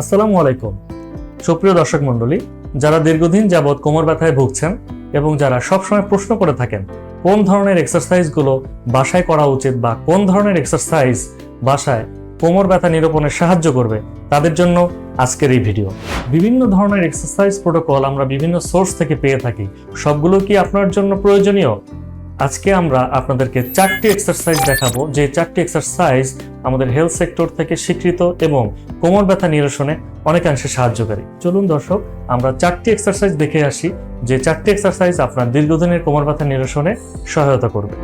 আসসালামু আলাইকুম। সুপ্রিয় দর্শক মণ্ডলী, যারা দীর্ঘদিন যাবৎ কোমর ব্যথায় ভুগছেন এবং যারা সবসময় প্রশ্ন করে থাকেন, কোন ধরনের এক্সারসাইজগুলো বাসায় করা উচিত বা কোন ধরনের এক্সারসাইজ বাসায় কোমর ব্যথা নিরূপণে সাহায্য করবে, তাদের জন্য আজকের এই ভিডিও বিভিন্ন ধরনের এক্সারসাইজ প্রোটোকল আমরা বিভিন্ন সোর্স থেকে পেয়ে থাকি। সবগুলো কি আপনার জন্য প্রয়োজনীয়? আজকে আমরা আপনাদেরকে চারটি এক্সারসাইজ দেখাবো। যে চারটি এক্সারসাইজ আমাদের হেলথ সেক্টর থেকে স্বীকৃত এবং কোমর ব্যথা নিরসনে অনেকাংশে সাহায্যকারী চলুন দর্শক, আমরা চারটি এক্সারসাইজ দেখে আসি, যে চারটি এক্সারসাইজ আপনার দীর্ঘদিনের কোমর ব্যথা নিরসনে সহায়তা করবে।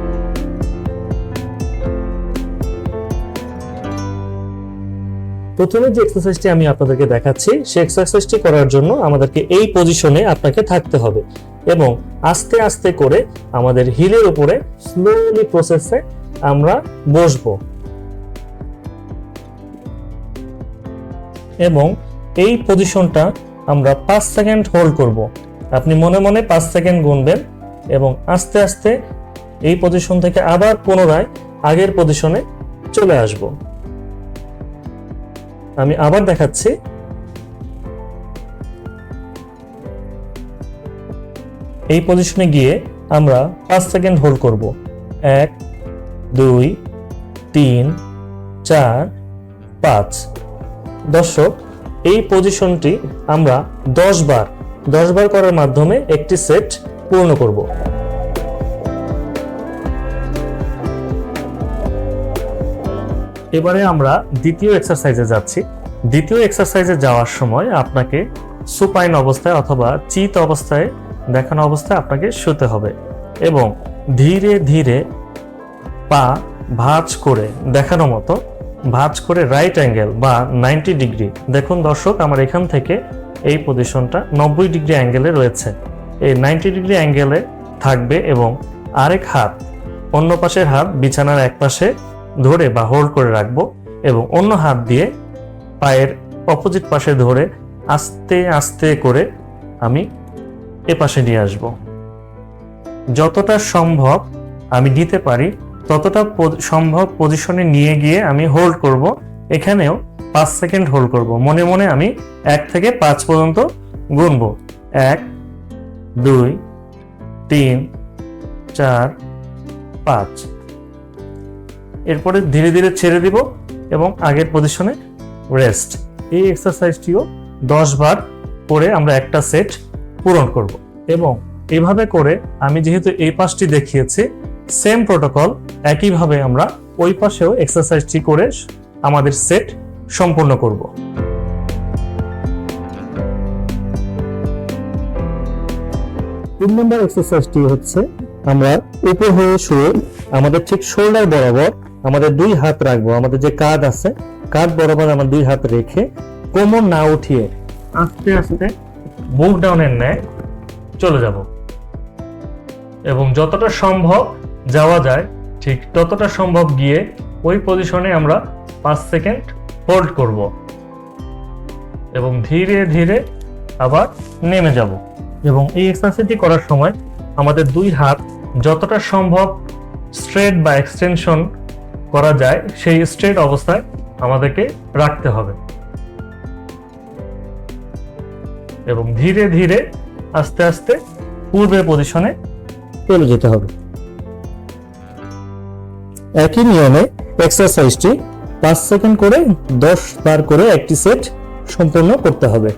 প্রথমে যে এক্সারসাইজটি আমি আপনাদেরকে দেখাচ্ছি, সেই এক্সারসাইজটি করার জন্য আমাদেরকে এই পজিশনে আপনাকে থাকতে হবে। এবং আস্তে আস্তে করে আমাদের হিলের উপরে স্লোলি প্রসেসে আমরা বসবো। এবং এই পজিশনটা আমরা পাঁচ সেকেন্ড হোল্ড করব। আপনি মনে মনে পাঁচ সেকেন্ড গুনবেন এবং আস্তে আস্তে এই পজিশন থেকে আবার পুনরায় আগের পজিশনে চলে আসব। আমি আবার দেখাচ্ছি এই পজিশনে গিয়ে আমরা পাঁচ সেকেন্ড হোল্ড করব। এক, দুই, তিন, চার, পাঁচ। দর্শক, এই পজিশনটি আমরা দশ বার দশ বার করার মাধ্যমে একটি সেট পূর্ণ করব। এবারে আমরা দ্বিতীয় এক্সারসাইজে যাচ্ছি। দ্বিতীয় এক্সারসাইজে যাওয়ার সময় আপনাকে সুপাইন অবস্থায় অথবা চিত অবস্থায় দেখানো অবস্থায় আপনাকে শুতে হবে এবং ধীরে ধীরে পা ভাঁজ করে দেখানো মতো, ভাঁজ করে রাইট অ্যাঙ্গেল বা নাইনটি ডিগ্রি দেখুন দর্শক, আমার এখান থেকে এই পজিশনটা নব্বই ডিগ্রি অ্যাঙ্গেলে রয়েছে। এই নাইনটি ডিগ্রি অ্যাঙ্গেলে থাকবে এবং আরেক হাত, অন্য পাশের হাত বিছানার এক পাশে ধরে বা হোল্ড করে রাখব এবং অন্য হাত দিয়ে পায়ের অপোজিট পাশে ধরে আস্তে আস্তে করে আমি এ পাশে নিয়ে আসব। যতটা সম্ভব আমি নিতে পারি, ততটা সম্ভব পজিশনে নিয়ে গিয়ে আমি হোল্ড করব। এখানেও পাঁচ সেকেন্ড হোল্ড করব। মনে মনে আমি এক থেকে পাঁচ পর্যন্ত গুনব। এক, দুই, তিন, চার, পাঁচ। এরপরে ধীরে ধীরে ছেড়ে দিব এবং আগের পজিশনে রেস্ট এই এক্সারসাইজটিও দশ বার করে আমরা একটা সেট পূরণ করব। এবং এভাবে করে আমি যেহেতু এই পাশটি দেখিয়েছি সেম প্রোটোকল একইভাবে আমরা ওই পাশেও এক্সারসাইজটি করে আমাদের সেট সম্পূর্ণ করব। তিন নম্বর এক্সারসাইজটি হচ্ছে আমরা উপর হয়ে শুয়ে আমাদের ঠিক শোল্ডার বরাবর আমাদের দুই হাত রাখব। আমাদের যে কাঁধ আছে, কাঁধ বরাবর আমার দুই হাত রেখে কোমর না উঠিয়ে আস্তে আস্তে বুক ডাউনের ন্যায় চলে যাব। এবং যতটা সম্ভব যাওয়া যায়, ঠিক ততটা সম্ভব গিয়ে ওই পজিশনে আমরা পাঁচ সেকেন্ড হোল্ড করব। এবং ধীরে ধীরে আবার নেমে যাব। এবং এই এক্সারসাইজটি করার সময় আমাদের দুই হাত যতটা সম্ভব স্ট্রেট বা এক্সটেনশন করা যায়, সেই স্ট্রেট অবস্থায় আমাদেরকে রাখতে হবে। এবং ধীরে ধীরে আস্তে আস্তে পূর্বের পজিশনে চলে যেতে হবে। একই নিয়মে এক্সারসাইজটি পাঁচ সেকেন্ড করে দশ বার করে একটি সেট সম্পূর্ণ করতে হবে।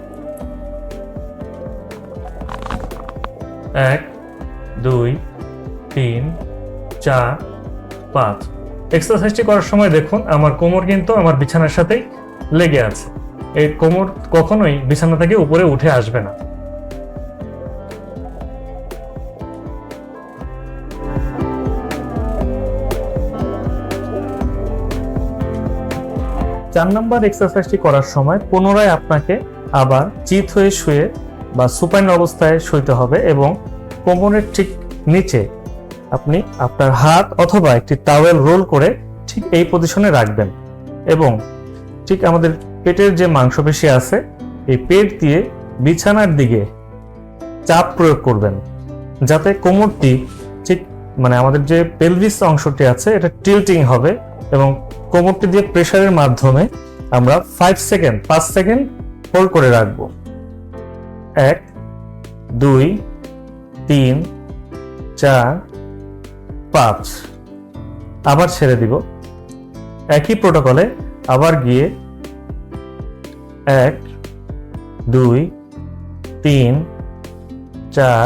এক, দুই, তিন, চার, পাঁচ। এক্সারসাইজটি করার সময় দেখুন, আমার কোমর কিন্তু আমার বিছানার সাথেই লেগে আছে। এই কোমর কখনোই বিছানা থেকে উপরে উঠে আসবে না। চার নম্বর এক্সারসাইজটি করার সময় পুনরায় আপনাকে আবার চিত হয়ে শুয়ে বা সুপাইন অবস্থায় শুইতে হবে এবং কোমরের ঠিক নিচে আপনি আপনার হাত অথবা একটি টাওয়েল রোল করে ঠিক এই পজিশনে রাখবেন এবং ঠিক আমাদের পেটের যে মাংসপেশি আছে, এই পেট দিয়ে বিছানার দিকে চাপ প্রয়োগ করবেন, যাতে কোমরটি ঠিক মানে আমাদের যে পেলভিস অংশটি আছে, এটা টিল্টিং হবে এবং কোমরটি দিয়ে প্রেশারের মাধ্যমে আমরা ফাইভ সেকেন্ড পাঁচ সেকেন্ড হোল্ড করে রাখব। এক, দুই, তিন, চার, পাঁচ। আবার ছেড়ে দিব। একই প্রোটোকলে আবার গিয়ে এক, দুই, তিন, চার,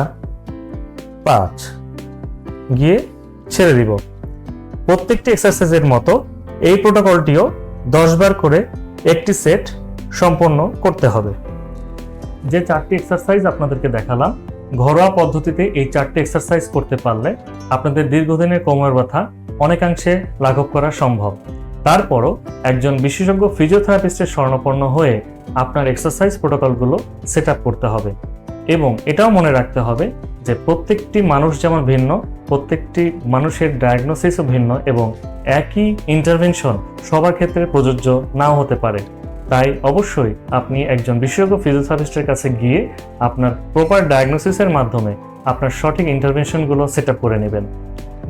পাঁচ। গিয়ে ছেড়ে দিব। প্রত্যেকটি এক্সারসাইজের মতো এই প্রোটোকলটিও দশ বার করে একটি সেট সম্পন্ন করতে হবে। যে চারটি এক্সারসাইজ আপনাদেরকে দেখালাম, ঘরোয়া পদ্ধতিতে এই চারটি এক্সারসাইজ করতে পারলে আপনাদের দীর্ঘদিনের কোমর ব্যথা অনেকাংশে লাঘব করা সম্ভব। তারপরও একজন বিশেষজ্ঞ ফিজিওথেরাপিস্টের স্বর্ণপন্ন হয়ে আপনার এক্সারসাইজ প্রোটোকলগুলো সেট করতে হবে। এবং এটাও মনে রাখতে হবে যে প্রত্যেকটি মানুষ যেমন ভিন্ন, প্রত্যেকটি মানুষের ডায়াগনোসিসও ভিন্ন এবং একই ইন্টারভেনশন সবার ক্ষেত্রে প্রযোজ্য নাও হতে পারে। তাই অবশ্যই আপনি একজন বিশেষজ্ঞ ফিজিওথেরাপিস্টের কাছে গিয়ে আপনার প্রপার ডায়াগনোসিসের মাধ্যমে আপনার সঠিক ইন্টারভেনশনগুলো সেট করে নেবেন।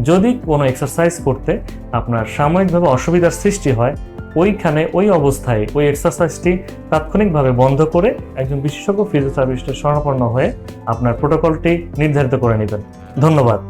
যদি কোনো এক্সারসাইজ করতে আপনার সাময়িকভাবে অসুবিধার সৃষ্টি হয়, ওইখানে ওই অবস্থায় ওই এক্সারসাইজটি তাৎক্ষণিকভাবে বন্ধ করে একজন বিশেষজ্ঞ ফিজিওথেরাপিস্টের শরণাপন্ন হয়ে আপনার প্রোটোকলটি নির্ধারিত করে নেবেন। ধন্যবাদ।